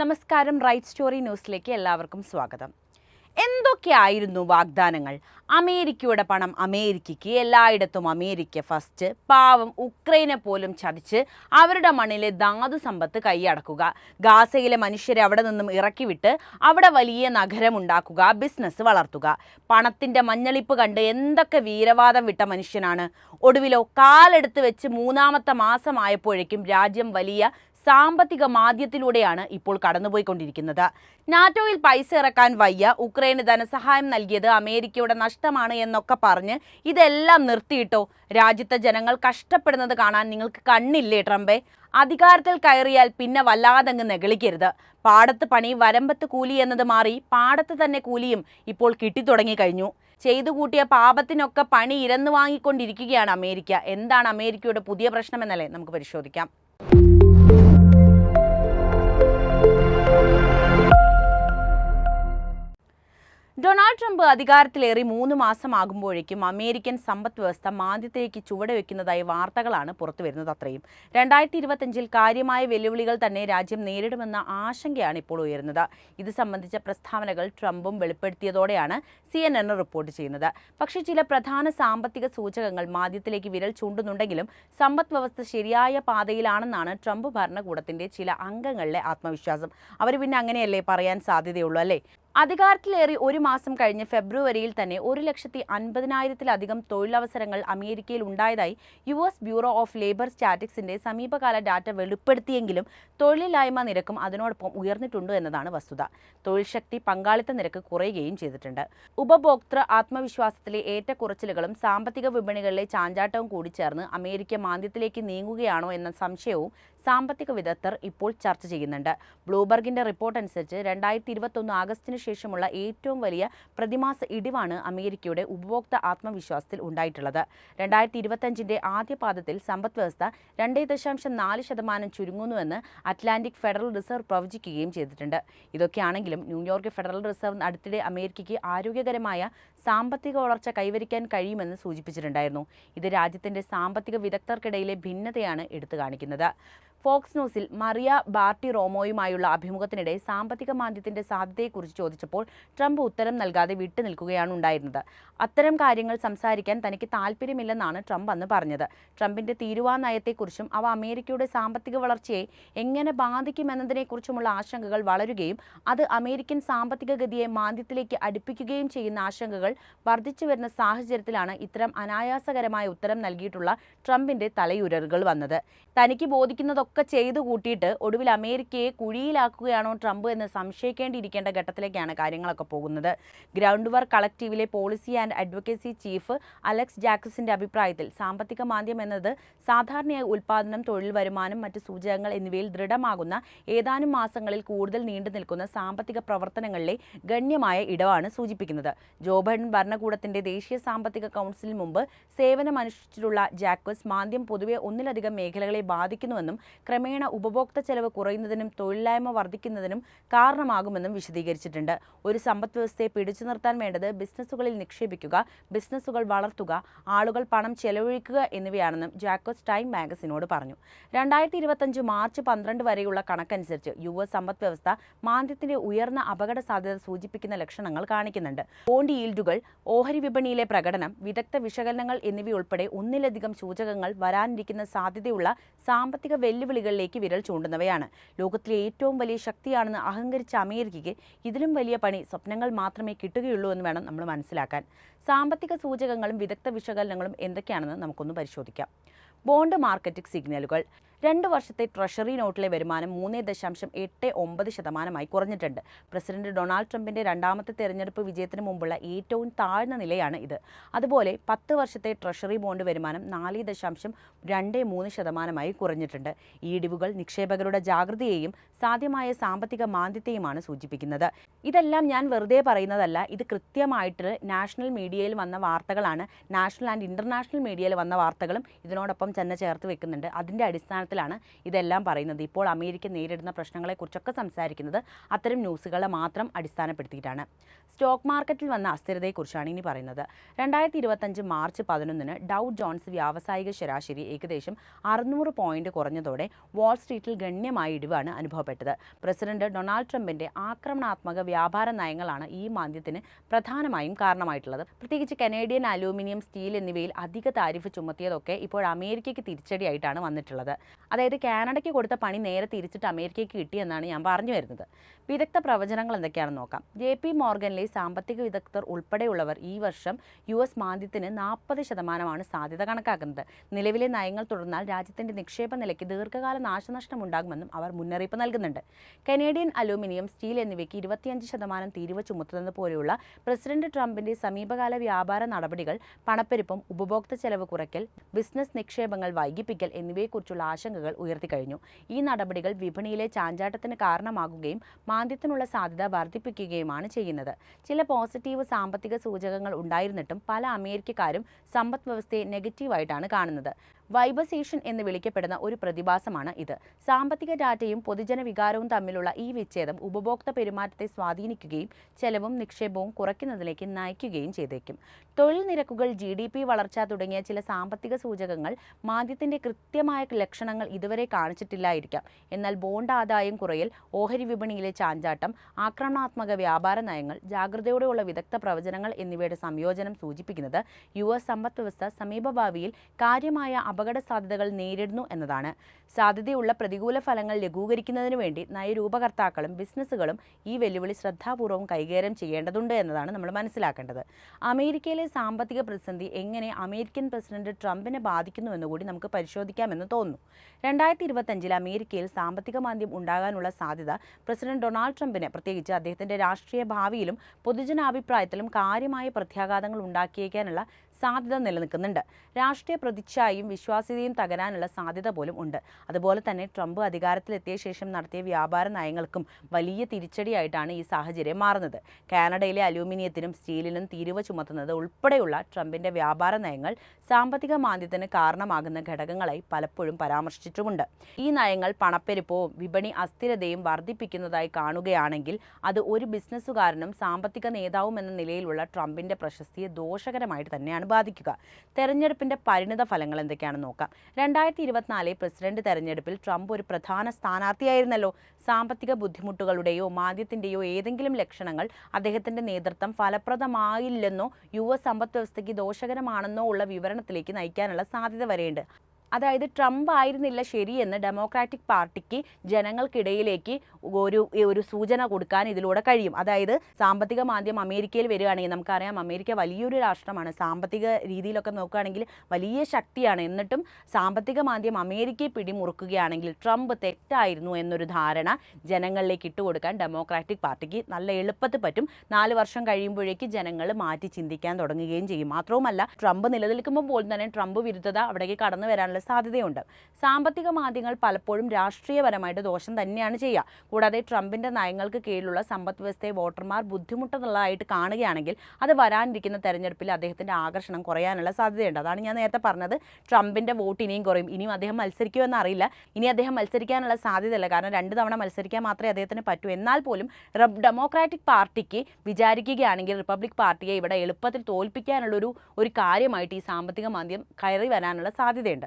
നമസ്കാരം right story ന്യൂസിലേക്ക് എല്ലാവർക്കും സ്വാഗതം. എന്തൊക്കെയായിരുന്നു വാഗ്ദാനങ്ങൾ? അമേരിക്കയുടെ പണം അമേരിക്കയ്ക്ക് എല്ലായിടത്തും അമേരിക്ക ഫസ്റ്റ് പാവം ഉക്രൈനെ പോലും ചതിച്ച് അവരുടെ മണ്ണിലെ ധാതു സമ്പത്ത് കൈയടക്കുക. ഗാസയിലെ മനുഷ്യരെ അവിടെ നിന്നും ഇറക്കിവിട്ട് അവിടെ വലിയ നഗരം ഉണ്ടാക്കുക ബിസിനസ് വളർത്തുക. പണത്തിന്റെ മഞ്ഞളിപ്പ് കണ്ട് എന്തൊക്കെ വീരവാദം വിട്ട മനുഷ്യനാണ്. ഒടുവിലോ കാലെടുത്ത് വെച്ച് മൂന്നാമത്തെ മാസമായപ്പോഴേക്കും രാജ്യം വലിയ സാമ്പത്തിക മാന്ദ്യത്തിലൂടെയാണ് ഇപ്പോൾ കടന്നുപോയിക്കൊണ്ടിരിക്കുന്നത്. നാറ്റോയിൽ പൈസ ഇറക്കാൻ വയ്യ. ഉക്രൈന് ധനസഹായം നൽകിയത് അമേരിക്കയുടെ നഷ്ടമാണ് എന്നൊക്കെ പറഞ്ഞ് ഇതെല്ലാം നിർത്തിയിട്ടോ? രാജ്യത്തെ ജനങ്ങൾ കഷ്ടപ്പെടുന്നത് കാണാൻ നിങ്ങൾക്ക് കണ്ണില്ലേ ട്രംപേ? അധികാരത്തിൽ കയറിയാൽ പിന്നെ വല്ലാതങ്ങ് നെഗളിക്കരുത്. പാടത്ത് പണി വരമ്പത്ത് കൂലി എന്നത് മാറി പാടത്ത് തന്നെ കൂലിയും ഇപ്പോൾ കിട്ടിത്തുടങ്ങിക്കഴിഞ്ഞു ചെയ്തു കൂട്ടിയ പാപത്തിനൊക്കെ പണി ഇരന്നു വാങ്ങിക്കൊണ്ടിരിക്കുകയാണ് അമേരിക്ക. എന്താണ് അമേരിക്കയുടെ പുതിയ പ്രശ്നം എന്നല്ലേ നമുക്ക് പരിശോധിക്കാം. ഡൊണാൾഡ് ട്രംപ് അധികാരത്തിലേറി മൂന്ന് മാസമാകുമ്പോഴേക്കും അമേരിക്കൻ സമ്പദ് വ്യവസ്ഥ മാന്ദ്യത്തിലേക്ക് ചുവടുവെക്കുന്നതായി വാർത്തകളാണ് പുറത്തുവരുന്നത് അത്രയും. രണ്ടായിരത്തി ഇരുപത്തഞ്ചിൽ കാര്യമായ വെല്ലുവിളികൾ തന്നെ രാജ്യം നേരിടുമെന്ന ആശങ്കയാണ് ഇപ്പോൾ ഉയരുന്നത്. ഇത് സംബന്ധിച്ച പ്രസ്താവനകൾ ട്രംപും വെളിപ്പെടുത്തിയതോടെയാണ് സി എൻ എൻ റിപ്പോർട്ട് ചെയ്യുന്നത്. പക്ഷേ ചില പ്രധാന സാമ്പത്തിക സൂചകങ്ങൾ മാന്ദ്യത്തിലേക്ക് വിരൽ ചൂണ്ടുന്നുണ്ടെങ്കിലും സമ്പദ് വ്യവസ്ഥ ശരിയായ പാതയിലാണെന്നാണ് ട്രംപ് ഭരണകൂടത്തിന്റെ ചില അംഗങ്ങളിലെ ആത്മവിശ്വാസം. അവർ പിന്നെ അങ്ങനെയല്ലേ പറയാൻ സാധ്യതയുള്ളൂ അല്ലേ? അധികാരത്തിലേറി ഒരു മാസം കഴിഞ്ഞ് ഫെബ്രുവരിയിൽ തന്നെ ഒരു ലക്ഷത്തി അൻപതിനായിരത്തിലധികം തൊഴിലവസരങ്ങൾ അമേരിക്കയിൽ ഉണ്ടായതായി U S bureau of labour സ്റ്റാറ്റിക്സിന്റെ സമീപകാല ഡാറ്റ വെളിപ്പെടുത്തിയെങ്കിലും തൊഴിലില്ലായ്മ നിരക്കും അതിനോടൊപ്പം ഉയർന്നിട്ടുണ്ട് എന്നതാണ് വസ്തുത. തൊഴിൽ ശക്തി പങ്കാളിത്ത നിരക്ക് കുറയുകയും ചെയ്തിട്ടുണ്ട്. ഉപഭോക്തൃ ആത്മവിശ്വാസത്തിലെ ഏറ്റക്കുറച്ചിലുകളും സാമ്പത്തിക വിപണികളിലെ ചാഞ്ചാട്ടവും കൂടി ചേർന്ന് അമേരിക്ക മാന്ദ്യത്തിലേക്ക് നീങ്ങുകയാണോ എന്ന സംശയവും സാമ്പത്തിക വിദഗ്ധർ ഇപ്പോൾ ചർച്ച ചെയ്യുന്നുണ്ട്. ബ്ലൂബർഗിന്റെ റിപ്പോർട്ട് അനുസരിച്ച് രണ്ടായിരത്തി ഇരുപത്തൊന്ന് ആഗസ്റ്റിന് ശേഷമുള്ള ഏറ്റവും വലിയ പ്രതിമാസ ഇടിവാണ് അമേരിക്കയുടെ ഉപഭോക്തൃ ആത്മവിശ്വാസത്തിൽ ഉണ്ടായിട്ടുള്ളത്. രണ്ടായിരത്തി ഇരുപത്തഞ്ചിന്റെ ആദ്യ പാദത്തിൽ സമ്പദ് വ്യവസ്ഥ രണ്ടേ ദശാംശം നാല് ശതമാനം ചുരുങ്ങുന്നുവെന്ന് അറ്റ്ലാന്റിക് ഫെഡറൽ റിസർവ് പ്രവചിക്കുകയും ചെയ്തിട്ടുണ്ട്. ഇതൊക്കെയാണെങ്കിലും ന്യൂയോർക്ക് ഫെഡറൽ റിസർവ് അടുത്തിടെ അമേരിക്കയ്ക്ക് ആരോഗ്യകരമായ സാമ്പത്തിക വളർച്ച കൈവരിക്കാൻ കഴിയുമെന്ന് സൂചിപ്പിച്ചിട്ടുണ്ടായിരുന്നു. ഇത് രാജ്യത്തിന്റെ സാമ്പത്തിക വിദഗ്ധർക്കിടയിലെ ഭിന്നതയാണ് എടുത്തു കാണിക്കുന്നത്. ഫോക്സ് ന്യൂസിൽ മറിയ ബാർട്ടി റോമോയുമായുള്ള അഭിമുഖത്തിനിടെ സാമ്പത്തിക മാന്ദ്യത്തിന്റെ സാധ്യതയെക്കുറിച്ച് ചോദിച്ചപ്പോൾ ട്രംപ് ഉത്തരം നൽകാതെ വിട്ടുനിൽക്കുകയാണ് ഉണ്ടായിരുന്നത്. അത്തരം കാര്യങ്ങൾ സംസാരിക്കാൻ തനിക്ക് താല്പര്യമില്ലെന്നാണ് ട്രംപ് അന്ന് പറഞ്ഞത്. ട്രംപിന്റെ തീരുവാ നയത്തെക്കുറിച്ചും അവ അമേരിക്കയുടെ സാമ്പത്തിക വളർച്ചയെ എങ്ങനെ ബാധിക്കുമെന്നതിനെക്കുറിച്ചുമുള്ള ആശങ്കകൾ വളരുകയും അത് അമേരിക്കൻ സാമ്പത്തിക ഗതിയെ മാന്ദ്യത്തിലേക്ക് അടുപ്പിക്കുകയും ചെയ്യുന്ന ആശങ്കകൾ വർദ്ധിച്ചു വരുന്ന സാഹചര്യത്തിലാണ് ഇത്തരം അനായാസകരമായ ഉത്തരം നൽകിയിട്ടുള്ള ട്രംപിന്റെ തലയുരലുകൾ വന്നത്. തനിക്ക് ബോധിക്കുന്നതൊക്കെ ചെയ്തു കൂട്ടിയിട്ട് ഒടുവിൽ അമേരിക്കയെ കുഴിയിലാക്കുകയാണോ ട്രംപ് എന്ന് സംശയിക്കേണ്ടിയിരിക്കേണ്ട ഘട്ടത്തിലേക്കാണ് കാര്യങ്ങളൊക്കെ പോകുന്നത്. Ground work കളക്റ്റീവിലെ policy and advocacy chief Alex ജാക്സിന്റെ അഭിപ്രായത്തിൽ സാമ്പത്തിക മാന്ദ്യം എന്നത് സാധാരണയായി ഉൽപാദനം തൊഴിൽ വരുമാനം മറ്റ് സൂചകങ്ങൾ എന്നിവയിൽ ദൃഢമാകുന്ന ഏതാനും മാസങ്ങളിൽ കൂടുതൽ നീണ്ടു നിൽക്കുന്ന സാമ്പത്തിക പ്രവർത്തനങ്ങളിലെ ഗണ്യമായ ഇടവാണ് സൂചിപ്പിക്കുന്നത്. ജോ ബൈഡൻ ഭരണകൂടത്തിന്റെ ദേശീയ സാമ്പത്തിക കൗൺസിലിന് മുമ്പ് സേവനമനുഷ്ഠിച്ചിട്ടുള്ള ജാക്വസ് മാന്ദ്യം പൊതുവെ ഒന്നിലധികം മേഖലകളെ ബാധിക്കുന്നുവെന്നും ക്രമേണ ഉപഭോക്തൃ ചെലവ് കുറയുന്നതിനും തൊഴിലില്ലായ്മ വർദ്ധിക്കുന്നതിനും കാരണമാകുമെന്നും വിശദീകരിച്ചിട്ടുണ്ട്. ഒരു സമ്പദ് വ്യവസ്ഥയെ പിടിച്ചു നിർത്താൻ വേണ്ടത് ബിസിനസ്സുകളിൽ നിക്ഷേപിക്കുക ബിസിനസ്സുകൾ വളർത്തുക ആളുകൾ പണം ചെലവഴിക്കുക എന്നിവയാണെന്നും ജാക്കോസ് ടൈം മാഗസിനോട് പറഞ്ഞു. രണ്ടായിരത്തി ഇരുപത്തഞ്ച് മാർച്ച് പന്ത്രണ്ട് വരെയുള്ള കണക്കനുസരിച്ച് യു എസ് സമ്പദ് വ്യവസ്ഥ മാന്ദ്യത്തിന്റെ ഉയർന്ന അപകട സാധ്യത സൂചിപ്പിക്കുന്ന ലക്ഷണങ്ങൾ കാണിക്കുന്നുണ്ട്. ബോണ്ട് ഓഹരി വിപണിയിലെ പ്രകടനം വിദഗ്ധ വിശകലനങ്ങൾ എന്നിവയുൾപ്പെടെ ഒന്നിലധികം സൂചകങ്ങൾ വരാനിരിക്കുന്ന സാധ്യതയുള്ള സാമ്പത്തിക വെല്ലുവിളികളിലേക്ക് വിരൽ ചൂണ്ടുന്നവയാണ്. ലോകത്തിലെ ഏറ്റവും വലിയ ശക്തിയാണെന്ന് അഹങ്കരിച്ച അമേരിക്കയ്ക്ക് ഇതിലും വലിയ പണി സ്വപ്നങ്ങൾ മാത്രമേ കിട്ടുകയുള്ളൂ എന്ന് വേണം നമ്മൾ മനസ്സിലാക്കാൻ. സാമ്പത്തിക സൂചകങ്ങളും വിദഗ്ധ വിശകലനങ്ങളും എന്തൊക്കെയാണെന്ന് നമുക്കൊന്ന് പരിശോധിക്കാം. ബോണ്ട് മാർക്കറ്റ് സിഗ്നലുകൾ. രണ്ട് വർഷത്തെ ട്രഷറി നോട്ടിലെ വരുമാനം മൂന്ന് ദശാംശം എട്ട് ഒമ്പത് ശതമാനമായി കുറഞ്ഞിട്ടുണ്ട്. പ്രസിഡന്റ് ഡൊണാൾഡ് ട്രംപിന്റെ രണ്ടാമത്തെ തെരഞ്ഞെടുപ്പ് വിജയത്തിന് മുമ്പുള്ള ഏറ്റവും താഴ്ന്ന നിലയാണ് ഇത്. അതുപോലെ പത്ത് വർഷത്തെ ട്രഷറി ബോണ്ട് വരുമാനം നാല് ദശാംശം രണ്ട് മൂന്ന് ശതമാനമായി കുറഞ്ഞിട്ടുണ്ട്. ഈ ഇടിവുകൾ നിക്ഷേപകരുടെ ജാഗ്രതയെയും സാധ്യമായ സാമ്പത്തിക മാന്ദ്യത്തെയുമാണ് സൂചിപ്പിക്കുന്നത്. ഇതെല്ലാം ഞാൻ വെറുതെ പറയുന്നതല്ല ഇത് കൃത്യമായിട്ട് നാഷണൽ മീഡിയയിൽ വന്ന വാർത്തകളാണ്. നാഷണൽ ആൻഡ് ഇന്റർനാഷണൽ മീഡിയയിൽ വന്ന വാർത്തകളും ഇതിനോടൊപ്പം തന്നെ ചേർത്ത് വെക്കുന്നുണ്ട്. അതിന്റെ അടിസ്ഥാനത്തിൽ അടിസ്ഥാനത്തിലാണ് ഇതെല്ലാം പറയുന്നത്. ഇപ്പോൾ അമേരിക്ക നേരിടുന്ന പ്രശ്നങ്ങളെക്കുറിച്ചൊക്കെ സംസാരിക്കുന്നത് അത്തരം ന്യൂസുകളെ മാത്രം അടിസ്ഥാനപ്പെടുത്തിയിട്ടാണ്. സ്റ്റോക്ക് മാർക്കറ്റിൽ വന്ന അസ്ഥിരതയെക്കുറിച്ചാണ് ഇനി പറയുന്നത്. രണ്ടായിരത്തി ഇരുപത്തഞ്ച് മാർച്ച് പതിനൊന്നിന് ഡൗ ജോൺസ് വ്യാവസായിക ശരാശരി ഏകദേശം അറുന്നൂറ് പോയിന്റ് കുറഞ്ഞതോടെ വാൾസ്ട്രീറ്റിൽ ഗണ്യമായ ഇടിവാണ് അനുഭവപ്പെട്ടത്. പ്രസിഡന്റ് ഡൊണാൾഡ് ട്രംപിന്റെ ആക്രമണാത്മക വ്യാപാര നയങ്ങളാണ് ഈ മാന്ദ്യത്തിന് പ്രധാനമായും കാരണമായിട്ടുള്ളത്. പ്രത്യേകിച്ച് കനേഡിയൻ അലൂമിനിയം സ്റ്റീൽ എന്നിവയിൽ അധിക താരിഫ് ചുമത്തിയതൊക്കെ ഇപ്പോൾ അമേരിക്കയ്ക്ക് തിരിച്ചടിയായിട്ടാണ് വന്നിട്ടുള്ളത്. അതായത് കാനഡയ്ക്ക് കൊടുത്ത പണി നേരെ തിരിച്ചിട്ട് അമേരിക്കയ്ക്ക് കിട്ടിയെന്നാണ് ഞാൻ പറഞ്ഞു വരുന്നത്. വിദഗ്ധ പ്രവചനങ്ങൾ എന്തൊക്കെയാണെന്ന് നോക്കാം. ജെ പി മോർഗനിലെ സാമ്പത്തിക വിദഗ്ധർ ഉൾപ്പെടെയുള്ളവർ ഈ വർഷം യു എസ് മാന്ദ്യത്തിന് നാൽപ്പത് ശതമാനമാണ് സാധ്യത കണക്കാക്കുന്നത്. നിലവിലെ നയങ്ങൾ തുടർന്നാൽ രാജ്യത്തിന്റെ നിക്ഷേപ നിലയ്ക്ക് ദീർഘകാല നാശനഷ്ടം ഉണ്ടാകുമെന്നും അവർ മുന്നറിയിപ്പ് നൽകുന്നുണ്ട്. കനേഡിയൻ അലൂമിനിയം സ്റ്റീൽ എന്നിവയ്ക്ക് ഇരുപത്തിയഞ്ച് ശതമാനം തീരുവ ചുമത്തുന്നത് പോലെയുള്ള പ്രസിഡന്റ് ട്രംപിന്റെ സമീപകാല വ്യാപാര നടപടികൾ പണപ്പെരുപ്പം ഉപഭോക്തൃ ചെലവ് കുറയ്ക്കൽ ബിസിനസ് നിക്ഷേപങ്ങൾ വൈകിപ്പിക്കൽ എന്നിവയെക്കുറിച്ചുള്ള ആശങ്കകൾ ഉയർത്തിക്കഴിഞ്ഞു. ഈ നടപടികൾ വിപണിയിലെ ചാഞ്ചാട്ടത്തിന് കാരണമാകുകയും മാന്ദ്യത്തിനുള്ള സാധ്യത വർദ്ധിപ്പിക്കുകയുമാണ് ചെയ്യുന്നത്. ചില പോസിറ്റീവ് സാമ്പത്തിക സൂചകങ്ങൾ ഉണ്ടായിരുന്നിട്ടും പല അമേരിക്കക്കാരും സമ്പദ് വ്യവസ്ഥയെ നെഗറ്റീവായിട്ടാണ് കാണുന്നത്. വൈബസേഷൻ എന്ന് വിളിക്കപ്പെടുന്ന ഒരു പ്രതിഭാസമാണ് ഇത്. സാമ്പത്തിക ഡാറ്റയും പൊതുജന വികാരവും തമ്മിലുള്ള ഈ വിച്ഛേദം ഉപഭോക്തൃ പെരുമാറ്റത്തെ സ്വാധീനിക്കുകയും ചെലവും നിക്ഷേപവും കുറയ്ക്കുന്നതിലേക്ക് നയിക്കുകയും ചെയ്തേക്കും. തൊഴിൽ നിരക്കുകൾ ജി ഡി പി വളർച്ച തുടങ്ങിയ ചില സാമ്പത്തിക സൂചകങ്ങൾ മാന്ദ്യത്തിന്റെ കൃത്യമായ ലക്ഷണങ്ങൾ ഇതുവരെ കാണിച്ചിട്ടില്ലായിരിക്കാം. എന്നാൽ ബോണ്ട് ആദായം കുറയൽ ഓഹരി വിപണിയിലെ ചാഞ്ചാട്ടം ആക്രമണാത്മക വ്യാപാര നയങ്ങൾ ജാഗ്രതയോടെയുള്ള വിദഗ്ധ പ്രവചനങ്ങൾ എന്നിവയുടെ സംയോജനം സൂചിപ്പിക്കുന്നത് യു എസ് സമ്പദ് വ്യവസ്ഥ സമീപഭാവിയിൽ കാര്യമായ അപകട സാധ്യതകൾ നേരിടുന്നു എന്നതാണ്. സാധ്യതയുള്ള പ്രതികൂല ഫലങ്ങൾ ലഘൂകരിക്കുന്നതിന് വേണ്ടി നയരൂപകർത്താക്കളും ബിസിനസ്സുകളും ഈ വെല്ലുവിളി ശ്രദ്ധാപൂർവം കൈകാര്യം ചെയ്യേണ്ടതുണ്ട് എന്നതാണ് നമ്മൾ മനസ്സിലാക്കേണ്ടത്. അമേരിക്കയിലെ സാമ്പത്തിക പ്രതിസന്ധി എങ്ങനെ അമേരിക്കൻ പ്രസിഡന്റ് ട്രംപിനെ ബാധിക്കുന്നുവെന്ന് കൂടി നമുക്ക് പരിശോധിക്കാമെന്ന് തോന്നുന്നു. രണ്ടായിരത്തി ഇരുപത്തഞ്ചിൽ അമേരിക്കയിൽ സാമ്പത്തിക മാന്ദ്യം ഉണ്ടാകാനുള്ള സാധ്യത പ്രസിഡന്റ് ഡൊണാൾഡ് ട്രംപിനെ പ്രത്യേകിച്ച് അദ്ദേഹത്തിന്റെ രാഷ്ട്രീയ ഭാവിയിലും പൊതുജനാഭിപ്രായത്തിലും കാര്യമായ പ്രത്യാഘാതങ്ങൾ ഉണ്ടാക്കിയേക്കാനുള്ള സാധ്യത നിലനിൽക്കുന്നുണ്ട്. രാഷ്ട്രീയ പ്രതിച്ഛായും വിശ്വാസ്യതയും തകരാനുള്ള സാധ്യത പോലും ഉണ്ട്. അതുപോലെ തന്നെ ട്രംപ് അധികാരത്തിലെത്തിയ ശേഷം നടത്തിയ വ്യാപാര നയങ്ങൾക്കും വലിയ തിരിച്ചടിയായിട്ടാണ് ഈ സാഹചര്യം മാറുന്നത്. കാനഡയിലെ അലൂമിനിയത്തിനും സ്റ്റീലിനും തീരുവ ചുമത്തുന്നത് ഉൾപ്പെടെയുള്ള ട്രംപിന്റെ വ്യാപാര നയങ്ങൾ സാമ്പത്തിക മാന്ദ്യത്തിന് കാരണമാകുന്ന ഘടകങ്ങളായി പലപ്പോഴും പരാമർശിച്ചിട്ടുമുണ്ട്. ഈ നയങ്ങൾ പണപ്പെരുപ്പവും വിപണി അസ്ഥിരതയും വർദ്ധിപ്പിക്കുന്നതായി കാണുകയാണെങ്കിൽ അത് ഒരു ബിസിനസ്സുകാരനും സാമ്പത്തിക നേതാവും എന്ന നിലയിലുള്ള ട്രംപിന്റെ പ്രശസ്തിയെ ദോഷകരമായിട്ട് തന്നെയാണ് ബാധിക്കുക. തെരഞ്ഞെടുപ്പിന്റെ പരിണിത ഫലങ്ങൾ എന്തൊക്കെയാണെന്ന് നോക്കാം. രണ്ടായിരത്തി ഇരുപത്തിനാലിൽ പ്രസിഡന്റ് തെരഞ്ഞെടുപ്പിൽ ട്രംപ് ഒരു പ്രധാന സ്ഥാനാർത്ഥിയായിരുന്നല്ലോ. സാമ്പത്തിക ബുദ്ധിമുട്ടുകളുടെയോ മാന്ദ്യത്തിന്റെയോ ഏതെങ്കിലും ലക്ഷണങ്ങൾ അദ്ദേഹത്തിന്റെ നേതൃത്വം ഫലപ്രദമായില്ലെന്നോ യു എസ് സമ്പദ് വ്യവസ്ഥയ്ക്ക് ദോഷകരമാണെന്നോ ഉള്ള വിവരണത്തിലേക്ക് നയിക്കാനുള്ള സാധ്യത വരെയുണ്ട്. അതായത് ട്രംപ് ആയിരുന്നില്ല ശരിയെന്ന് ഡെമോക്രാറ്റിക് പാർട്ടിക്ക് ജനങ്ങൾക്കിടയിലേക്ക് ഒരു ഒരു സൂചന കൊടുക്കാൻ ഇതിലൂടെ കഴിയും. അതായത് സാമ്പത്തിക മാന്ദ്യം അമേരിക്കയിൽ വരികയാണെങ്കിൽ നമുക്കറിയാം അമേരിക്ക വലിയൊരു രാഷ്ട്രമാണ്. സാമ്പത്തിക രീതിയിലൊക്കെ നോക്കുകയാണെങ്കിൽ വലിയ ശക്തിയാണ്. എന്നിട്ടും സാമ്പത്തിക മാന്ദ്യം അമേരിക്കയെ പിടിമുറുക്കുകയാണെങ്കിൽ ട്രംപ് തെറ്റായിരുന്നു എന്നൊരു ധാരണ ജനങ്ങളിലേക്ക് ഇട്ടുകൊടുക്കാൻ ഡെമോക്രാറ്റിക് പാർട്ടിക്ക് നല്ല എളുപ്പത്തിൽ പറ്റും. നാല് വർഷം കഴിയുമ്പോഴേക്ക് ജനങ്ങൾ മാറ്റി ചിന്തിക്കാൻ തുടങ്ങുകയും ചെയ്യും. മാത്രവുമല്ല ട്രംപ് നിലനിൽക്കുമ്പോൾ പോലും തന്നെ ട്രംപ് വിരുദ്ധത അവിടേക്ക് കടന്നു വരാനുള്ള സാധ്യതയുണ്ട്. സാമ്പത്തിക മാന്ദ്യങ്ങൾ പലപ്പോഴും രാഷ്ട്രീയപരമായിട്ട് ദോഷം തന്നെയാണ് ചെയ്യുക. കൂടാതെ ട്രംപിന്റെ നയങ്ങൾക്ക് കീഴിലുള്ള സമ്പദ് വ്യവസ്ഥയെ വോട്ടർമാർ ബുദ്ധിമുട്ടുള്ളതായിട്ട് കാണുകയാണെങ്കിൽ അത് വരാനിരിക്കുന്ന തെരഞ്ഞെടുപ്പിൽ അദ്ദേഹത്തിന്റെ ആകർഷണം കുറയാനുള്ള സാധ്യതയുണ്ട്. അതാണ് ഞാൻ നേരത്തെ പറഞ്ഞത്. ട്രംപിന്റെ വോട്ട് ഇനിയും കുറയും. ഇനിയും അദ്ദേഹം മത്സരിക്കുമെന്ന് അറിയില്ല. ഇനി അദ്ദേഹം മത്സരിക്കാനുള്ള സാധ്യതയില്ല. കാരണം രണ്ട് തവണ മത്സരിക്കാൻ മാത്രമേ അദ്ദേഹത്തിന് പറ്റൂ. എന്നാൽ പോലും ഡെമോക്രാറ്റിക് പാർട്ടിക്ക് വിചാരിക്കുകയാണെങ്കിൽ റിപ്പബ്ലിക് പാർട്ടിയെ ഇവിടെ എളുപ്പത്തിൽ തോൽപ്പിക്കാനുള്ളൊരു ഒരു കാര്യമായിട്ട് ഈ സാമ്പത്തിക മാന്ദ്യം കയറി വരാനുള്ള സാധ്യതയുണ്ട്.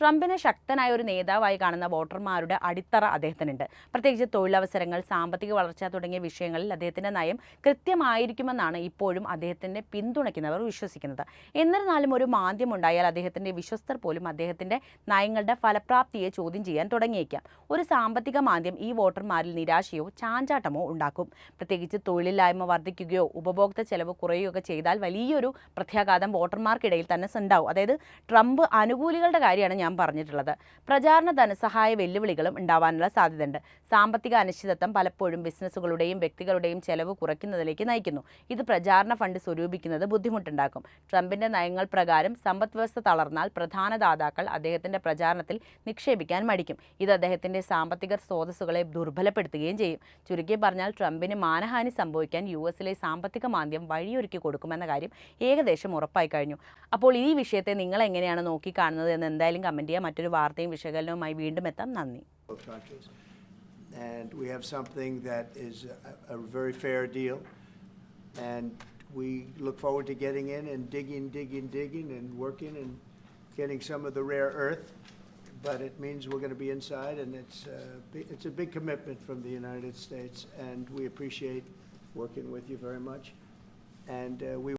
ട്രംപിനെ ശക്തനായ ഒരു നേതാവായി കാണുന്ന വോട്ടർമാരുടെ അടിത്തറ അദ്ദേഹത്തിനുണ്ട്. പ്രത്യേകിച്ച് തൊഴിലവസരങ്ങൾ സാമ്പത്തിക വളർച്ച തുടങ്ങിയ വിഷയങ്ങളിൽ അദ്ദേഹത്തിന്റെ നയം കൃത്യമായിരിക്കുമെന്നാണ് ഇപ്പോഴും അദ്ദേഹത്തിന്റെ പിന്തുണയ്ക്കുന്നവർ വിശ്വസിക്കുന്നത്. എന്നിരുന്നാലും ഒരു മാന്ദ്യം ഉണ്ടായാൽ അദ്ദേഹത്തിന്റെ വിശ്വസ്തർ പോലും അദ്ദേഹത്തിന്റെ നയങ്ങളുടെ ഫലപ്രാപ്തിയെ ചോദ്യം ചെയ്യാൻ തുടങ്ങിയേക്കാം. ഒരു സാമ്പത്തിക മാന്ദ്യം ഈ വോട്ടർമാരിൽ നിരാശയോ ചാഞ്ചാട്ടമോ ഉണ്ടാക്കും. പ്രത്യേകിച്ച് തൊഴിലില്ലായ്മ വർദ്ധിക്കുകയോ ഉപഭോക്തൃ ചെലവ് കുറയുകയോ ചെയ്താൽ വലിയൊരു പ്രത്യാഘാതം വോട്ടർമാർക്കിടയിൽ തന്നെ ഉണ്ടാവും. അതായത് ട്രംപ് അനുകൂലികളുടെ കാര്യമാണ് ഞാൻ പറഞ്ഞിട്ടുള്ളത്. പ്രചാരണ ധനസഹായ വെല്ലുവിളികളും ഉണ്ടാവാനുള്ള സാധ്യതയുണ്ട്. സാമ്പത്തിക അനിശ്ചിതത്വം പലപ്പോഴും ബിസിനസ്സുകളുടെയും വ്യക്തികളുടെയും ചെലവ് കുറയ്ക്കുന്നതിലേക്ക് നയിക്കുന്നു. ഇത് പ്രചാരണ ഫണ്ട് സ്വരൂപിക്കുന്നത് ബുദ്ധിമുട്ടുണ്ടാക്കും. ട്രംപിന്റെ നയങ്ങൾ പ്രകാരം സമ്പദ് വ്യവസ്ഥ തളർന്നാൽ പ്രധാന ദാതാക്കൾ അദ്ദേഹത്തിന്റെ പ്രചാരണത്തിൽ നിക്ഷേപിക്കാൻ മടിക്കും. ഇത് അദ്ദേഹത്തിന്റെ സാമ്പത്തിക സ്രോതസ്സുകളെ ദുർബലപ്പെടുത്തുകയും ചെയ്യും. ചുരുക്കി പറഞ്ഞാൽ ട്രംപിന് മാനഹാനി സംഭവിക്കാൻ യു എസിലെ സാമ്പത്തിക മാന്ദ്യം വഴിയൊരുക്കി കൊടുക്കുമെന്ന കാര്യം ഏകദേശം ഉറപ്പായി കഴിഞ്ഞു. അപ്പോൾ ഈ വിഷയത്തെ നിങ്ങൾ എങ്ങനെയാണ് നോക്കിക്കാണുന്നത് എന്ന് എന്തായാലും കമൻറ്റ് ചെയ്യുക മറ്റൊരു വാർത്തയും വിശകലനവുമായി വീണ്ടും എത്താം നന്ദി both countries. And we have something that is a, a very fair deal. And we look forward to getting in and digging, digging, digging and working and getting some of the rare earth. But it means we're going to be inside and it's, uh, bi- it's a big commitment from the United States and we appreciate working with you very much. And uh, we